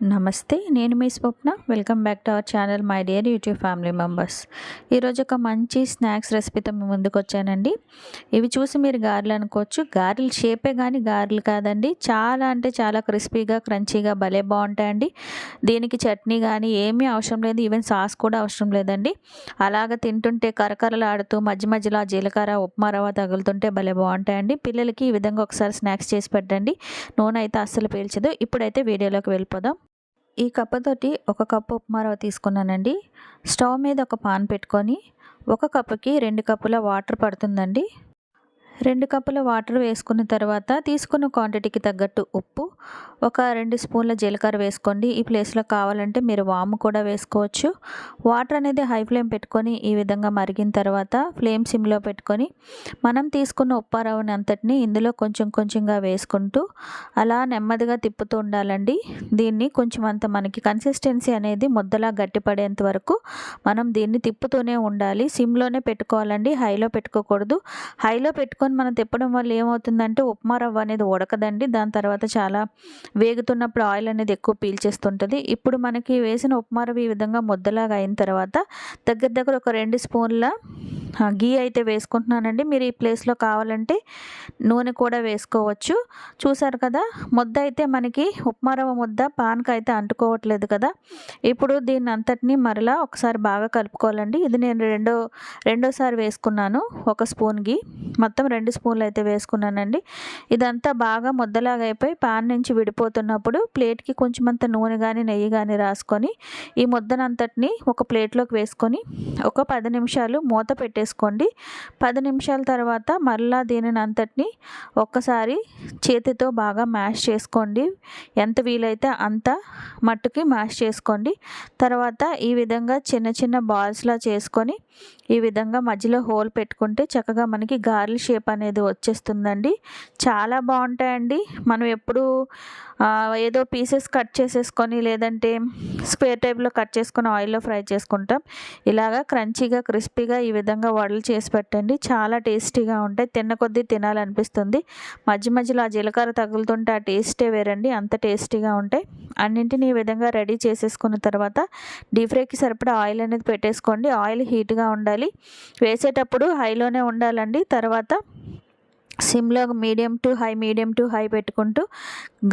నమస్తే నేను మీ Swapna. Welcome back to our channel my dear YouTube family members. ఈరోజు ఒక మంచి స్నాక్స్ రెసిపీతో మీ ముందుకు వచ్చానండి. ఇవి చూసి మీరు గారెలు అనుకోవచ్చు. గారెలు షేపే కానీ గారెలు కాదండి. చాలా అంటే చాలా క్రిస్పీగా క్రంచీగా భలే బాగుంటాయండి. దీనికి చట్నీ కానీ ఏమీ అవసరం లేదు. ఈవెన్ సాస్ కూడా అవసరం లేదండి. అలాగ తింటుంటే కరకరలాడుతూ మధ్య మధ్యలో జీలకర్ర ఉప్మా రవ్వ తగులుతుంటే భలే బాగుంటాయండి. పిల్లలకి ఈ విధంగా ఒకసారి స్నాక్స్ చేసి పెట్టండి. నూనె అయితే అస్సలు పీల్చదు. ఇప్పుడైతే వీడియోలోకి వెళ్ళిపోదాం. ఈ కప్పతోటి ఒక కప్పు ఉప్మా రవ్వ తీసుకున్నానండి. స్టవ్ మీద ఒక పాన్ పెట్టుకొని ఒక కప్పుకి రెండు కప్పుల వాటర్ పడుతుందండి. రెండు కప్పుల వాటర్ వేసుకున్న తర్వాత తీసుకున్న క్వాంటిటీకి తగ్గట్టు ఉప్పు ఒక రెండు స్పూన్ల జీలకర్ర వేసుకోండి. ఈ ప్లేస్లో కావాలంటే మీరు వాము కూడా వేసుకోవచ్చు. వాటర్ అనేది హై ఫ్లేమ్ పెట్టుకొని ఈ విధంగా మరిగిన తర్వాత ఫ్లేమ్ సిమ్లో పెట్టుకొని మనం తీసుకున్న ఉప్పారవని అంతటిని ఇందులో కొంచెం కొంచెంగా వేసుకుంటూ అలా నెమ్మదిగా తిప్పుతూ ఉండాలండి. దీన్ని కొంచెం అంత మనకి కన్సిస్టెన్సీ అనేది ముద్దలా గట్టిపడేంత వరకు మనం దీన్ని తిప్పుతూనే ఉండాలి. సిమ్లోనే పెట్టుకోవాలండి. హైలో పెట్టుకోకూడదు. హైలో పెట్టుకొని తీసుకొని మనం తిప్పడం వల్ల ఏమవుతుందంటే ఉప్మా రవ్వ అనేది ఉడకదండి. దాని తర్వాత చాలా వేగుతున్నప్పుడు ఆయిల్ అనేది ఎక్కువ పీల్చేస్తుంటుంది. ఇప్పుడు మనకి వేసిన ఉప్మా రవ్వ ఈ విధంగా ముద్దలాగా అయిన తర్వాత దగ్గర దగ్గర ఒక రెండు స్పూన్ల గీ అయితే వేసుకుంటున్నానండి. మీరు ఈ ప్లేస్లో కావాలంటే నూనె కూడా వేసుకోవచ్చు. చూసారు కదా ముద్ద అయితే మనకి ఉప్మా రవ్వ ముద్ద పాన్కి అయితే అంటుకోవట్లేదు కదా. ఇప్పుడు దీన్ని అంతటిని మరలా ఒకసారి బాగా కలుపుకోవాలండి. ఇది నేను రెండో రెండోసారి వేసుకున్నాను ఒక స్పూన్ గీ. మొత్తం రెండు స్పూన్లు అయితే వేసుకున్నానండి. ఇదంతా బాగా ముద్దలాగా అయిపోయి పాన్ నుంచి విడిపోతున్నప్పుడు ప్లేట్కి కొంచెం అంత నూనె కానీ నెయ్యి కానీ రాసుకొని ఈ ముద్దనంతటిని ఒక ప్లేట్లోకి వేసుకొని ఒక పది నిమిషాలు మూత పెట్టి పెట్టేసుకోండి. పది నిమిషాల తర్వాత మళ్ళా దీనిని అంతటిని ఒక్కసారి చేతితో బాగా మ్యాష్ చేసుకోండి. ఎంత వీలైతే అంత మట్టుకి మ్యాష్ చేసుకోండి. తర్వాత ఈ విధంగా చిన్న చిన్న బాల్స్లా చేసుకొని ఈ విధంగా మధ్యలో హోల్ పెట్టుకుంటే చక్కగా మనకి గార్ల్ షేప్ అనేది వచ్చేస్తుందండి. చాలా బాగుంటాయండి. మనం ఎప్పుడు ఏదో పీసెస్ కట్ చేసేసుకొని లేదంటే స్క్వేర్ టైప్లో కట్ చేసుకొని ఆయిల్లో ఫ్రై చేసుకుంటాం. ఇలాగా క్రంచీగా క్రిస్పీగా ఈ విధంగా విధంగా వడలు చేసి పెట్టండి. చాలా టేస్టీగా ఉంటాయి. తిన్న కొద్దీ తినాలనిపిస్తుంది. మధ్య మధ్యలో ఆ జీలకర్ర తగులుతుంటే ఆ టేస్టే వేరండి. అంత టేస్టీగా ఉంటాయి. అన్నింటినీ ఈ విధంగా రెడీ చేసేసుకున్న తర్వాత డీప్ ఫ్రైకి సరిపడా ఆయిల్ అనేది పెట్టేసుకోండి. ఆయిల్ హీట్గా ఉండాలి. వేసేటప్పుడు హైలోనే ఉండాలండి. తర్వాత సిమ్లో medium to high medium to high పెట్టుకుంటూ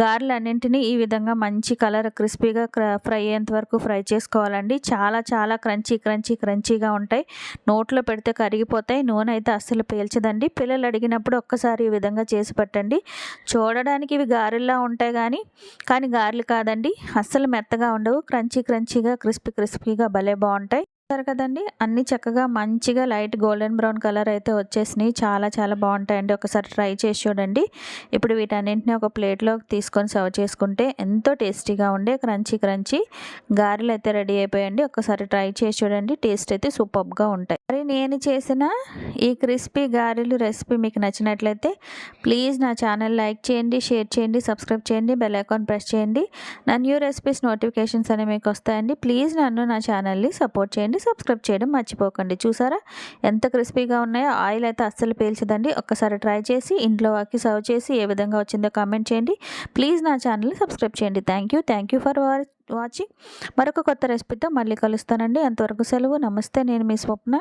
గారెలు అన్నింటినీ ఈ విధంగా మంచి కలర్ క్రిస్పీగా ఫ్రై అయ్యేంత వరకు ఫ్రై చేసుకోవాలండి. చాలా చాలా క్రంచీ క్రంచీ క్రంచీగా ఉంటాయి. నోట్లో పెడితే కరిగిపోతాయి. నూనె అయితే అస్సలు పీల్చదండి. పిల్లలు అడిగినప్పుడు ఒక్కసారి ఈ విధంగా చేసి పెట్టండి. చూడడానికి ఇవి గారెల్లా ఉంటాయి కానీ కానీ గారెలు కాదండి. అస్సలు మెత్తగా ఉండవు. క్రంచీ క్రంచీగా క్రిస్పీ క్రిస్పీగా భలే బాగుంటాయి. చూసారు కదండి? అన్ని చక్కగా మంచిగా లైట్ గోల్డెన్ బ్రౌన్ కలర్ అయితే వచ్చేసినాయి. చాలా చాలా బాగుంటాయండి. ఒకసారి ట్రై చేసి చూడండి. ఇప్పుడు వీటన్నింటినీ ఒక ప్లేట్లోకి తీసుకొని సర్వ్ చేసుకుంటే ఎంతో టేస్టీగా ఉండే క్రంచీ క్రంచీ గారెలు అయితే రెడీ అయిపోయండి ఒకసారి ట్రై చేసి చూడండి. టేస్ట్ అయితే సూపర్గా ఉంటాయి. మరి నేను చేసిన ఈ క్రిస్పీ గారెలు రెసిపీ మీకు నచ్చినట్లయితే ప్లీజ్ నా ఛానల్ లైక్ చేయండి షేర్ చేయండి సబ్స్క్రైబ్ చేయండి బెల్ ఐకాన్ ప్రెస్ చేయండి. నా న్యూ రెసిపీస్ నోటిఫికేషన్స్ అనేవి మీకు వస్తాయండి. ప్లీజ్ నన్ను నా ఛానల్ని సపోర్ట్ చేయండి. చేయండి సబ్స్క్రైబ్ చేయడం మర్చిపోకండి. చూసారా? ఎంత క్రిస్పీగా ఉన్నాయో ఆయిల్ అయితే అస్సలు పీల్చదండి. ఒక్కసారి ట్రై చేసి ఇంట్లో వాకి సర్వ్ చేసి ఏ విధంగా వచ్చిందో కామెంట్ చేయండి. ప్లీజ్ నా ఛానల్ని సబ్స్క్రైబ్ చేయండి. Thank you thank you for watching. మరొక కొత్త రెసిపీతో మళ్ళీ కలుస్తానండి. అంతవరకు సెలవు. నమస్తే నేను మీ స్వప్న.